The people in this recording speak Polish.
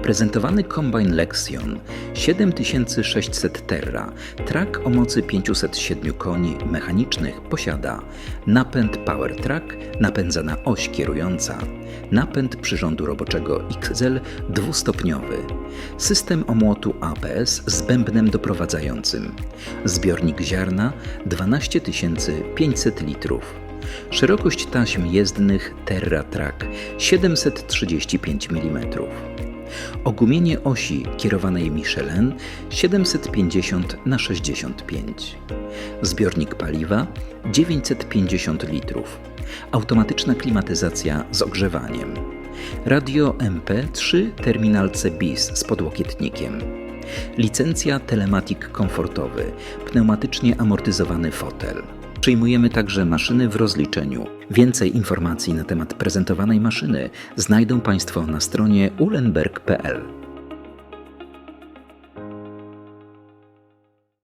Prezentowany kombajn Lexion 7600 Terra, trak o mocy 507 koni mechanicznych posiada napęd Power Track, napędzana oś kierująca, napęd przyrządu roboczego XL dwustopniowy, system omłotu APS z bębnem doprowadzającym, zbiornik ziarna 12 500 litrów. Szerokość taśm jezdnych Terra Track 735 mm. Ogumienie osi kierowanej Michelin 750 na 65. Zbiornik paliwa 950 litrów. Automatyczna klimatyzacja z ogrzewaniem. Radio MP3 terminal C bis z podłokietnikiem. Licencja telematik komfortowy, pneumatycznie amortyzowany fotel. Przyjmujemy także maszyny w rozliczeniu. Więcej informacji na temat prezentowanej maszyny znajdą Państwo na stronie ulenberg.pl.